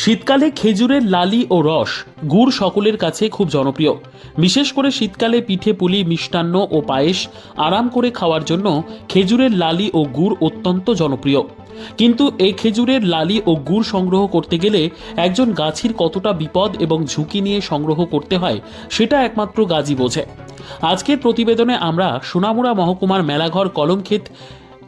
শীতকালে খেজুরের লালি ও রস গুড় সকলের কাছে খুব জনপ্রিয়। বিশেষ করে শীতকালে পিঠে পুলি, মিষ্টান্ন ও পায়েস আরাম করে খাওয়ার জন্য খেজুরের লালি ও গুড় অত্যন্ত জনপ্রিয়। কিন্তু এই খেজুরের লালি ও গুড় সংগ্রহ করতে গেলে একজন গাছির কতটা বিপদ এবং ঝুঁকি নিয়ে সংগ্রহ করতে হয় সেটা একমাত্র গাজী বোঝে। আজকের প্রতিবেদনে আমরা সোনামুড়া মহকুমার মেলাঘর কলমক্ষেত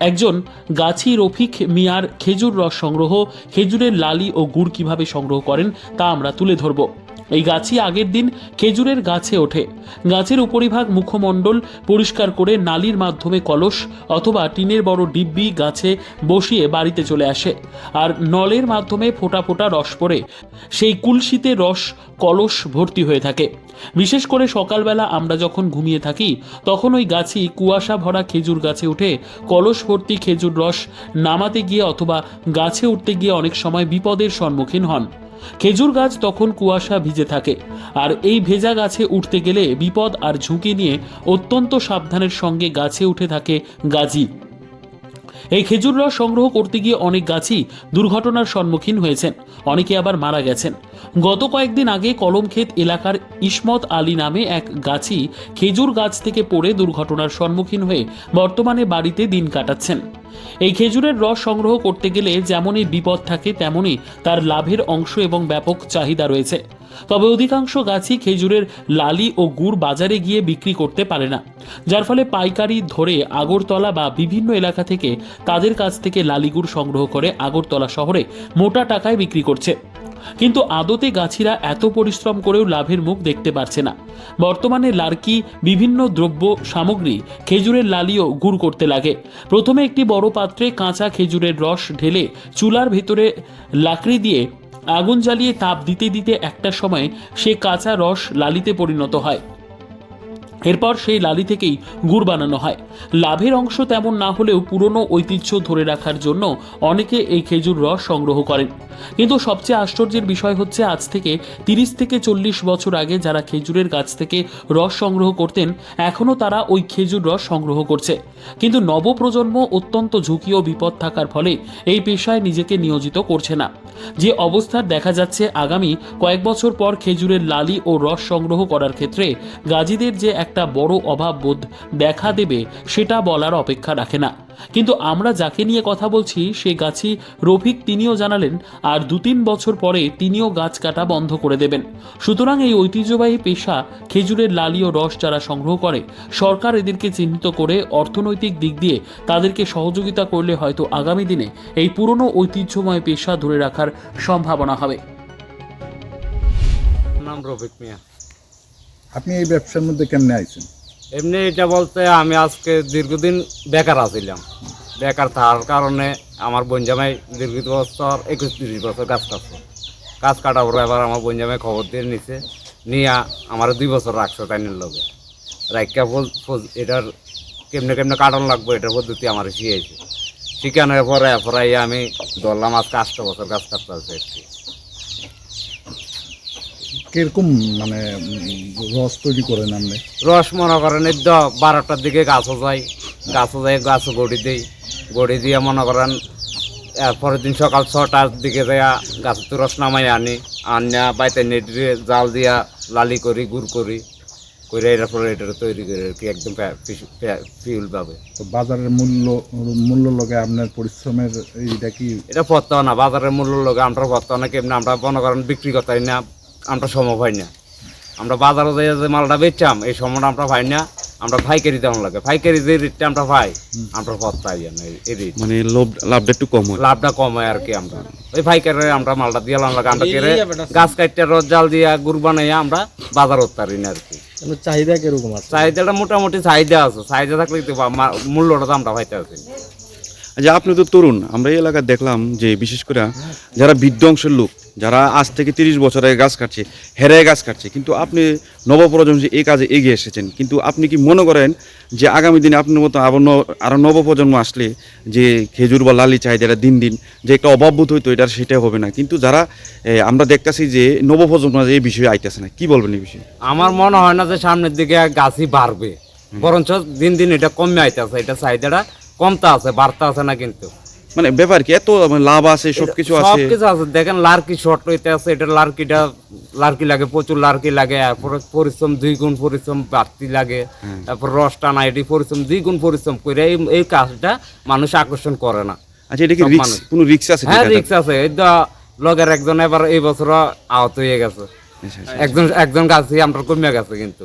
একজন গাছি রফিক মিয়ার খেজুর রস সংগ্রহ, খেজুরের লালি ও গুড় কীভাবে সংগ্রহ করেন তা আমরা তুলে ধরব। এই গাছই আগের দিন খেজুরের গাছে ওঠে। গাছের উপরিভাগ মুখমণ্ডল পরিষ্কার করে নালির মাধ্যমে কলস অথবা টিনের বড় ডিব্বি গাছে বসিয়ে বাড়িতে চলে আসে। আর নলের মাধ্যমে ফোটা ফোটা রস পড়ে। সেই কুলশিতে রস, কলস ভর্তি হয়ে থাকে। বিশেষ করে সকালবেলা আমরা যখন ঘুমিয়ে থাকি, তখন ওই গাছি কুয়াশা ভরা খেজুর গাছে উঠে কলস ভর্তি খেজুর রস নামাতে গিয়ে অথবা গাছে উঠতে গিয়ে অনেক সময় বিপদের সম্মুখীন হন। খেজুর গাছ তখন কুয়াশা ভিজে থাকে। আর এই ভেজা গাছে উঠতে গেলে বিপদ আর ঝুঁকি নিয়ে অত্যন্ত সাবধানের সঙ্গে গাছে উঠে থাকে গাজী। এই খেজুর রস সংগ্রহ করতে গিয়ে অনেক গাছই দুর্ঘটনার সম্মুখীন হয়েছেন। অনেকে আবার মারা গেছেন। গত কয়েকদিন আগে কলমক্ষেত এলাকার ইসমত আলী নামে এক গাছি খেজুর গাছ থেকে পড়ে দুর্ঘটনার সম্মুখীন হয়ে বর্তমানে বাড়িতে দিন কাটাচ্ছেন। এই খেজুরের রস সংগ্রহ করতে গেলে যেমনই বিপদ থাকে, তেমনই তার লাভের অংশ এবং ব্যাপক চাহিদা রয়েছে। তবে অধিকাংশ গাছই খেজুরের লালি ও গুড় বাজারে গিয়ে বিক্রি করতে পারে না। যার ফলে পাইকারি ধরে আগরতলা বা বিভিন্ন এলাকা থেকে তাদের কাছ থেকে লালি গুড় সংগ্রহ করে আগরতলা শহরে মোটা টাকায় বিক্রি করছে। কিন্তু আদতে গাছিরা এত পরিশ্রম করেও লাভের মুখ দেখতে পারছে না। বর্তমানে লার্কি বিভিন্ন দ্রব্য সামগ্রী খেজুরের লালিও গুড় করতে লাগে। প্রথমে একটি বড় পাত্রে কাঁচা খেজুরের রস ঢেলে চুলার ভেতরে লাকড়ি দিয়ে আগুন জ্বালিয়ে তাপ দিতে দিতে একটা সময় সে কাঁচা রস লালিতে পরিণত হয়। এরপর সেই লালি থেকেই গুড় বানানো হয়। লাভের অংশ তেমন না হলেও পুরনো ঐতিহ্য ধরে রাখার জন্য অনেকে এই খেজুর রস সংগ্রহ করেন। কিন্তু সবচেয়ে আশ্চর্যের বিষয় হচ্ছে, আজ থেকে তিরিশ থেকে চল্লিশ বছর আগে যারা খেজুরের গাছ থেকে রস সংগ্রহ করতেন, এখনও তারা ওই খেজুর রস সংগ্রহ করছে। কিন্তু নবপ্রজন্ম অত্যন্ত ঝুঁকি ও বিপদ থাকার ফলে এই পেশায় নিজেকে নিয়োজিত করছে না। যে অবস্থার দেখা যাচ্ছে আগামী কয়েক বছর পর খেজুরের লালি ও রস সংগ্রহ করার ক্ষেত্রে, গাজীদের যে একটা বড় অভাব বোধ দেখা দেবে, সেটা বলার অপেক্ষা রাখে না। কিন্তু আমরা যাকে নিয়ে কথা বলছি, সে গাছি রফিক তিনিও জানালেন, আর দু তিন বছর পরে তিনিও গাছ কাটা বন্ধ করে দেবেন। সুতরাং এই ঐতিহ্যবাহী পেশা খেজুরের লালি ও রস যারা সংগ্রহ করে, সরকার এদেরকে চিহ্নিত করে অর্থনৈতিক দিক দিয়ে তাদেরকে সহযোগিতা করলে হয়তো আগামী দিনে এই পুরনো ঐতিহ্যময় পেশা ধরে রাখার সম্ভাবনা হবে। নাম রফিক মিয়া। আপনি এই ব্যবসার মধ্যে কেমনে আইছেন? এমনি এটা বলতে আমি আজকে দীর্ঘদিন বেকার আছিলাম। বেকার থাকার কারণে আমার বঞ্জামাই দীর্ঘ বছর, একুশ তিরিশ বছর গাছ কাটছে গাছ কাটার পরে এবার আমার বঞ্জামাই খবর দিয়ে নিছে, নিয়ে আমার দুই বছর রাখছে তাইনের লগে। রাইকা এটার কেমনে কেমনে কাটানো লাগবে এটার পদ্ধতি আমার শিখেছে শিখানোর পরে পরে আমি ধরলাম আজকে আটটা বছর গাছ কাটতে আছে কি। কীরকম মানে রস তৈরি করেন আপনি? রস মনে করেন এই তো বারোটার দিকে গাছও যাই গাছও যাই গাছও গড়ি দিই। গড়ি দিয়ে মনে করেন পরের দিন সকাল ছটার দিকে যাইয়া গাছের রস নামাই আনি আনিয়া বাইতে নেট দিয়ে জাল দিয়া লালি করি গুড় করি করে এরপরে এটা তৈরি করে আর কি একদম ফিউল পাবে তো বাজারের মূল্য মূল্য লগে আপনার পরিশ্রমের এইটা কি? এটা পড়তে না বাজারের মূল্য লোক আমরা পড়তে না কেমনি আমরা মনে করেন বিক্রি করতে না আমরা সময় পাই না। আমরা বাজারে যাই যে মালটা বেচতাম এই সময়টা আমরা পাই না। আমরা পাইকারি দাম লাগে। পাইকারি যে রেটটা আমরা পাই আমরা পড়তে পাই না এই- রেট। মানে লাভটা একটু কম হয়। লাভটা কম হয় আর কি আমরা। ওই পাইকারে আমরা মালটা দিয়ে লাগে আমরা কেড়ে গাছ কাটতে রস জাল দিয়ে গুড় বানাইয়া আমরা বাজার উত্তারি না আর কি। চাহিদা কীরকম আছে? চাহিদাটা মোটামুটি চাহিদা আছে। চাহিদা থাকলে তো মূল্যটা তো আমরা পাইতে আছি যে আপনি তো তরুণ, আমরা এই এলাকায় দেখলাম যে বিশেষ করে যারা বৃদ্ধ অংশের লোক, যারা আজ থেকে তিরিশ বছর আগে গাছ কাটছে হেরায় গাছ কাটছে, কিন্তু আপনি নবপ্রজন্ম যে এই কাজে এগিয়ে এসেছেন, কিন্তু আপনি কি মনে করেন যে আগামী দিনে আপনার মতো আবার ন- আরও নবপ্রজন্ম আসলে যে খেজুর বা লালি চাহিদাটা দিন দিন যে একটা অভাববোধ হইতো এটা সেটা হবে না, কিন্তু যারা আমরা দেখতেছি যে নবপ্রজন্ম যে এই বিষয়ে আইতেছে না, কি বলবেন এই বিষয়ে? আমার মনে হয় না যে সামনের দিকে গাছই বাড়বে, বরঞ্চ দিন দিন এটা কমে আইতেছে, এটা চাহিদাটা কমতে আছে বাড়তে আছে না কিন্তু। মানে ব্যাপার কি এত লাভ আছে সবকিছু আছে? সবকিছু আছে দেখেন লার্কি শর্ট হইতে আছে এটা লার্কিটা লার্কি লাগে প্রচুর লার্কি লাগে তারপরে পরিশ্রম দুই গুণ পরিশ্রম বাড়তি লাগে তারপর রস টানা এটি পরিশ্রম দুই গুণ পরিশ্রম করে এই এই কাজটা মানুষ আকর্ষণ করে না। আচ্ছা এটা কি রিক্স। কোনো রিক্স আছে হ্যাঁ রিক্স আছে। তো লগের একজন এবার এই বছর আহত হয়ে গেছে। আচ্ছা, আচ্ছা। একজন একজন গাছে আমরা কমে গেছে কিন্তু।